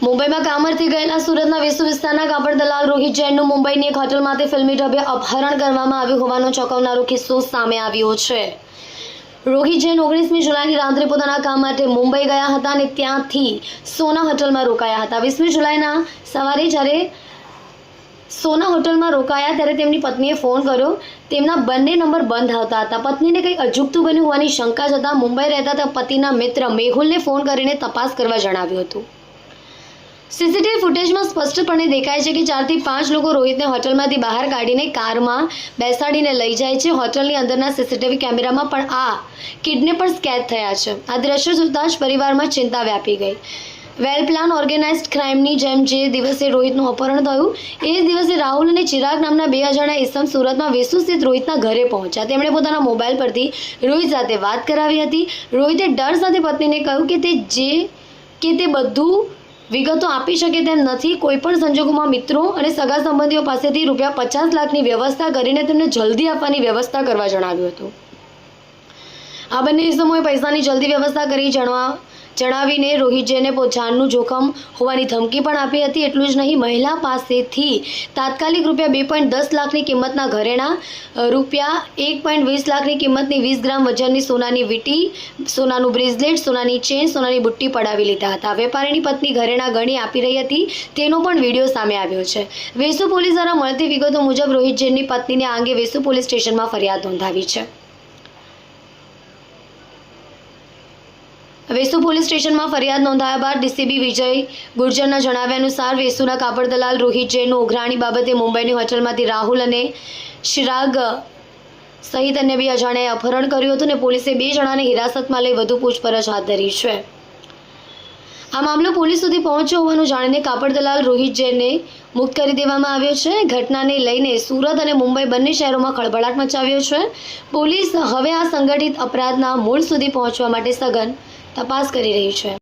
મુંબઈમાં કામરથી ગયેલા સુરતના વેસુ વિસ્તારના કાપડ દલાલ રોહિત જૈનનું મુંબઈની એક હોટલમાંથી ફિલ્મી ઢબે અપહરણ કરવામાં આવ્યું હોવાનો ચોંકાવનારો કિસ્સો સામે આવ્યો છે. રોહિત જૈન ઓગણીસમી જુલાઈની રાત્રે પોતાના કામ માટે મુંબઈ ગયા હતા અને ત્યાંથી સોના હોટલમાં રોકાયા હતા. વીસમી જુલાઈના સવારે જ્યારે સોના હોટલમાં રોકાયા ત્યારે તેમની પત્નીએ ફોન કર્યો. તેમના બંને નંબર બંધ આવતા હતા. પત્નીને કંઈ અજુગતું બન્યું હોવાની શંકા જતાં મુંબઈ રહેતા હતા પતિના મિત્ર મેહુલને ફોન કરીને તપાસ કરવા જણાવ્યું હતું. સીસીટીવી ફૂટેજમાં સ્પષ્ટપણે દેખાય છે કે ચારથી પાંચ લોકો રોહિતને હોટલમાંથી બહાર કાઢીને કારમાં બેસાડીને લઈ જાય છે. હોટલની અંદરના સીસીટીવી કેમેરામાં પણ આ કિડનેપર્સ કેદ થયા છે. આ દ્રશ્ય જોતાં જ પરિવારમાં ચિંતા વ્યાપી ગઈ. વેલ પ્લાન ઓર્ગેનાઇઝ્ડ ક્રાઇમની જેમ જે દિવસે રોહિતનું અપહરણ થયું, એ જ દિવસે રાહુલ અને ચિરાગ નામના બે જણા ઇસમ સુરતમાં વેસુ રોહિતના ઘરે પહોંચ્યા. તેમણે પોતાના મોબાઈલ પરથી રોહિત સાથે વાત કરાવી હતી. રોહિતે ડર સાથે પત્નીને કહ્યું કે તે જે, કે તે બધું વિગતો આપી શકે તેમ નથી, કોઈ પણ સંજોગોમાં મિત્રો અને સગા સંબંધીઓ પાસેથી રૂપિયા પચાસ લાખની વ્યવસ્થા કરીને તેમને જલ્દી આપવાની વ્યવસ્થા કરવા જણાવ્યું હતું. આ બંને ઇસમોએ પૈસાની જલ્દી વ્યવસ્થા કરી જણવા જણાવીને રોહિતજીને જાનનું જોખમ હોવાની ધમકી પણ આપી હતી. એટલું જ નહીં, મહિલા પાસેથી તાત્કાલિક રૂપિયા બે પોઈન્ટ દસ લાખની કિંમતના ઘરેણા રૂપિયા એક પોઈન્ટ વીસ લાખની કિંમતની વીસ ગ્રામ વજનની સોનાની વીંટી, સોનાનું બ્રેસલેટ સોનાની ચેન, સોનાની બુટ્ટી પડાવી લીધા હતા. વેપારીની પત્ની ઘરેણા ગણી આપી રહી હતી. તેનો પણ વીડિયો સામે આવ્યો છે. વેસુ પોલીસ દ્વારા મળતી વિગતો મુજબ રોહિત જૈનની પત્નીને આ અંગે વેસુ પોલીસ સ્ટેશનમાં ફરિયાદ નોંધાવી છે. વેસુ પોલીસ સ્ટેશનમાં ફરિયાદ નોંધાયા બાદ ડીસીબી વિજય ગુર્જરના જણાવ્યા અનુસાર વેસુના કાપડ દલાલ રોહિત જૈનનું ઉઘરાણી બાબતે મુંબઈની હોટલમાંથી રાહુલ અને શિરાગ સહિત અન્ય બે અજાણ્યાએ અપહરણ કર્યું હતું અને પોલીસે બે જણાને હિરાસતમાં લઈ વધુ પૂછપરછ હાથ ધરી છે. આ મામલો પોલીસ સુધી પહોંચ્યો હોવાનું જાણીને કાપડ દલાલ રોહિત જૈનને મુક્ત કરી દેવામાં આવ્યો છે. ઘટનાને લઈને સુરત અને મુંબઈ બંને શહેરોમાં ખળભળાટ મચાવ્યો છે. પોલીસ હવે આ સંગઠિત અપરાધના મૂળ સુધી પહોંચવા માટે સઘન તપાસ કરી રહી છે.